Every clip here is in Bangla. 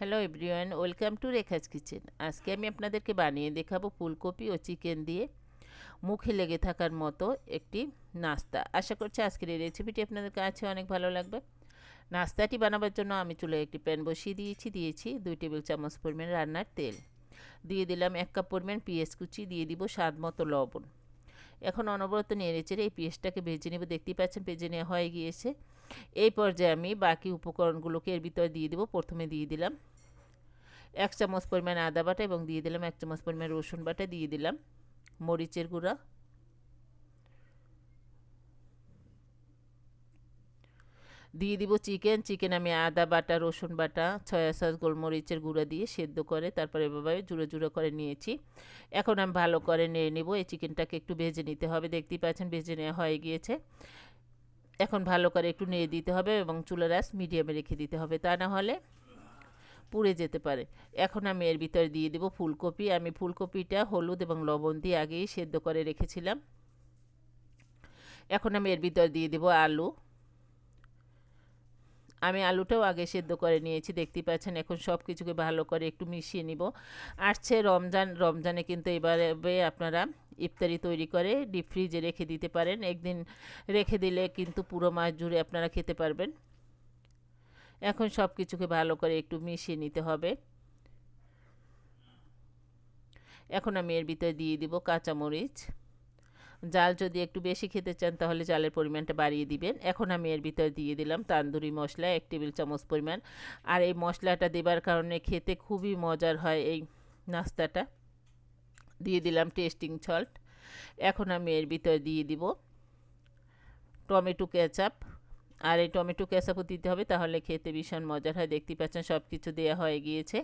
Hello everyone, welcome to Rekha's kitchen. আজকে আমি আপনাদেরকে বানিয়ে দেখাবো ফুলকপি ও চিকেন দিয়ে মুখে লেগে থাকার মতো একটি নাস্তা। আশা করছি আজকের এই রেসিপিটি আপনাদের কাছে অনেক ভালো লাগবে। নাস্তাটি বানাবার জন্য আমি চুলে একটি প্যান বসিয়ে দিয়েছি দিয়েছি দুই টেবিল চামচ পরিমাণ রান্নার তেল। দিয়ে দিলাম এক কাপ পরিমাণ পেঁয়াজ কুচি, দিয়ে দিব স্বাদ মতো লবণ। এখন অনবরত নেড়ে চেড়ে এই পেঁয়াজটাকে ভেজে নেব। দেখতেই পাচ্ছেন ভেজে নেওয়া হয়ে গিয়েছে। এই পর্যায়ে আমি বাকি উপকরণগুলোকে এর ভিতরে দিয়ে দেবো। প্রথমে দিয়ে দিলাম এক চামচ পরিমাণ আদা বাটা এবং দিয়ে দিলাম এক চামচ পরিমাণ রসুন বাটা, দিয়ে দিলাম মরিচের গুঁড়া। দিয়ে দিব চিকেন চিকেন আমি আদা বাটা, রসুন বাটা ছয়া সস, গোলমরিচের গুঁড়া দিয়ে সেদ্ধ করে তারপরে এভাবে জুড়ে জুড়ে করে নিয়েছি। এখন আমি ভালো করে নিয়ে নেব, এই চিকেনটাকে একটু ভেজে নিতে হবে। দেখতেই পাচ্ছেন ভেজে নেওয়া হয়ে গিয়েছে। এখন ভালো করে একটু নেড়ে দিতে হবে এবং চুলার আস মিডিয়ামে রেখে দিতে হবে। তা না হলে পুড়ে যেতে পারে। এখন আমি এর ভিতরে দিয়ে দেবো ফুলকপি। আমি ফুলকপিটা, হলুদ এবং লবণ দিয়ে আগেই সেদ্ধ করে রেখেছিলাম। এখন আমি এর ভিতরে দিয়ে দেবো আলু। আমি আলুটাও আগে সেদ্ধ করে নিয়েছি। দেখতেই পাচ্ছেন, এখন সব কিছুকে ভালো করে একটু মিশিয়ে নিব। আসছে রমজান। রমজানে কিন্তু এবারে আপনারা ইফতারি তৈরি করে ডিপ ফ্রিজে রেখে দিতে পারেন। একদিন রেখে দিলে কিন্তু পুরো মাস জুড়ে আপনারা খেতে পারবেন। এখন সব কিছুকে ভালো করে একটু মিশিয়ে নিতে হবে। এখন আমি এর ভিতরে দিয়ে দিব কাঁচামরিচ। জাল যদি একটু বেশি খেতে চান তাহলে জালের পরিমাণটা বাড়িয়ে দিবেন। এখন আমি এর ভিতরে দিয়ে দিলাম তান্দুরি মশলা, এক টেবিল চামচ পরিমাণ। আর এই মশলাটা দেবার কারণে খেতে খুবই মজার হয় এই নাস্তাটা। দিয়ে দিলাম টেস্টিং সল্ট। এখন আমি এর ভিতরে দিয়ে দিব টমেটো কেচাপ। আর এই টমেটো কেচাপও দিতে হবে, তাহলে খেতে ভীষণ মজার হয়। দেখতে পাচ্ছেন সব কিছু দেওয়া হয়ে গিয়েছে।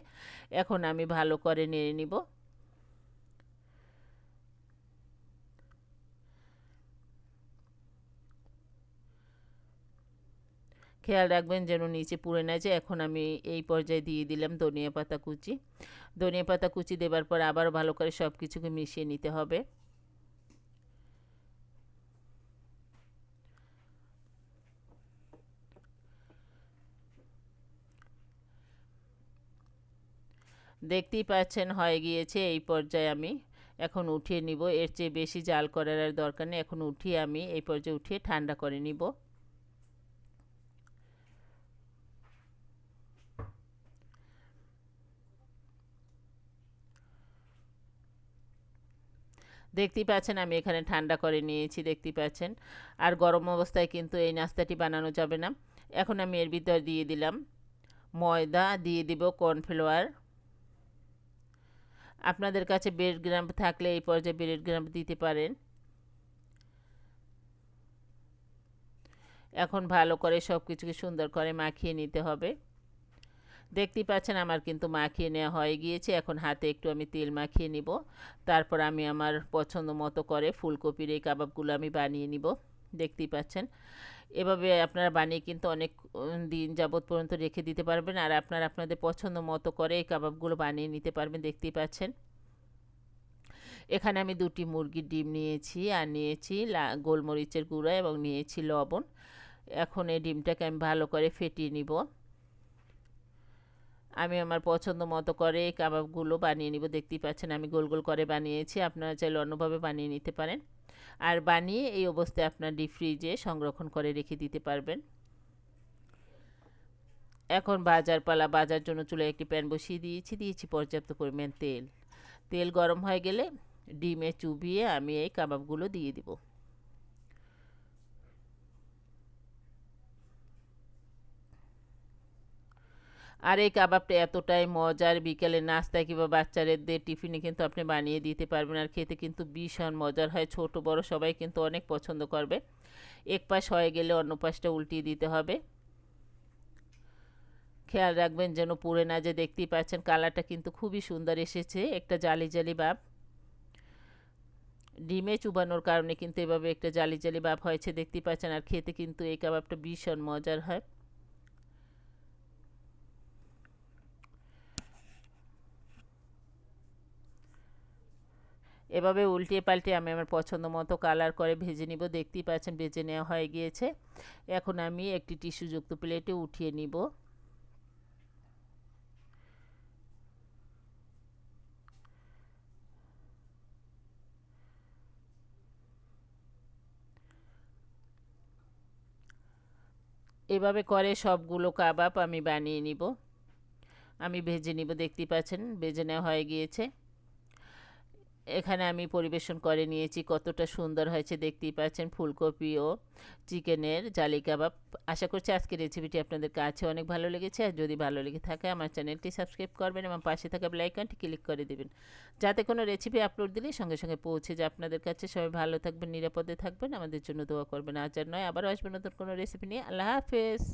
এখন আমি ভালো করে নেড়ে নিব। খেয়াল রাখবেন যেন নিচে পুড়ে না যায়। এখন আমি এই পর্যায়ে দিয়ে দিলাম ধনিয়া পাতা কুচি। ধনিয়া পাতা কুচি দেবার পর আবার ভালো করে সব কিছুকে মিশিয়ে নিতে হবে। দেখতেই পাচ্ছেন, হয়ে গিয়েছে, এই পর্যায়ে আমি এখন উঠিয়ে নিব। এর চেয়ে বেশি জাল করার আর দরকার নেই, এখন উঠিয়ে আমি এই পর্যায়ে উঠিয়ে ঠান্ডা করে নিব। দেখতেই পাচ্ছেন, আমি এখানে ঠান্ডা করে নিয়েছি, দেখতেই পাচ্ছেন। আর গরম অবস্থায় কিন্তু এই নাস্তাটি বানানো যাবে না। এখন আমি এর ভিতর দিয়ে দিলাম ময়দা, দিয়ে দিব কর্নফ্লাওয়ার। আপনাদের কাছে ব্রেড গ্রাম থাকলে এই পর্যায়ে ব্রেড গ্রাম দিতে পারেন। এখন ভালো করে সব কিছুকে সুন্দর করে মাখিয়ে নিতে হবে। দেখতেই পাচ্ছেন আমার কিন্তু মাখিয়ে নেওয়া হয়ে গিয়েছে। এখন হাতে একটু আমি তেল মাখিয়ে নিব। তারপর আমি আমার পছন্দ মতো করে ফুলকপির এই কাবাবগুলো আমি বানিয়ে নিব। দেখতেই পাচ্ছেন। এভাবে আপনারা বানিয়ে কিন্তু অনেক দিন যাবৎ পর্যন্ত রেখে দিতে পারবেন আর আপনারা আপনাদের পছন্দ মতো করে এই কাবাবগুলো বানিয়ে নিতে পারবেন, দেখতেই পাচ্ছেন। এখানে আমি দুটি মুরগির ডিম নিয়েছি আর নিয়েছি গোলমরিচের গুঁড়া এবং নিয়েছি লবণ। এখন এই ডিমটাকে আমি ভালো করে ফেটিয়ে নিব। আমি আমার পছন্দ মতো করে কাবাবগুলো বানিয়ে নিব, দেখতেই পাচ্ছেন আমি গোল গোল করে বানিয়েছি। আপনারা চাইলে অন্যভাবে বানিয়ে নিতে পারেন। আর বানিয়ে এই অবস্থায় আপনার ডিপ ফ্রিজে সংরক্ষণ করে রেখে দিতে পারবেন। এখন বাজার পালা, বাজার জন্য চুলে একটি প্যান বসিয়ে দিয়েছি দিয়েছি পর্যাপ্ত পরিমাণ তেল। তেল গরম হয়ে গেলে ডিমে চুবিয়ে আমি এই কাবাবগুলো দিয়ে দিব। আর এই কাবাবটা এতটাই মজার। বিকেলে নাস্তায় কিংবা বাচ্চাদের টিফিনে কিন্তু আপনি বানিয়ে দিতে পারবেন। আর খেতে কিন্তু ভীষণ মজার হয়। ছোট, বড় সবাই কিন্তু অনেক পছন্দ করবে। এক পাশ হয়ে গেলে অন্য পাশটা উল্টিয়ে দিতে হবে। খেয়াল রাখবেন যেন পুড়ে না যে দেখতেই পাচ্ছেন কালারটা কিন্তু খুবই সুন্দর এসেছে। একটা জালি জালি ভাব ডিমে চুবানোর কারণে কিন্তু এভাবে একটা জালি জালি ভাব হয়েছে। দেখতেই পাচ্ছেন আর খেতে কিন্তু এই কাবাবটা ভীষণ মজার হয়। এভাবে উল্টিয়ে পাল্টে আমি আমার পছন্দ মতো কালার করে ভেজে নিব। দেখতেই পাচ্ছেন ভেজে নেওয়া হয়ে গিয়েছে। এখন আমি একটি টিস্যুযুক্ত প্লেটে উঠিয়ে নিব। এভাবে করে সবগুলো কাবাব আমি বানিয়ে নিব। আমি ভেজে নিব দেখতে পাচ্ছেন, ভেজে নেওয়া হয়ে গিয়েছে। এখানে আমি পরিবেশন করে নিয়েছি, কতটা সুন্দর হয়েছে, দেখতেই পাচ্ছেন ফুলকপি ও চিকেনের জালি কাবাব। আশা করছি আজকের রেসিপিটি আপনাদের কাছে অনেক ভালো লেগেছে। আর যদি ভালো লেগে থাকে, আমার চ্যানেলটি সাবস্ক্রাইব করবেন এবং পাশে থাকা বেলাইকনটি ক্লিক করে দেবেন। যাতে কোনো রেসিপি আপলোড দিলে সঙ্গে সঙ্গে পৌঁছে যায়। আপনাদের কাছে সবাই ভালো থাকবেন, নিরাপদে থাকবেন। আমাদের জন্য দোয়া করবেন। আর নয় আবার আসবেন নতুন কোনো রেসিপি নিয়ে। আল্লাহ হাফেজ।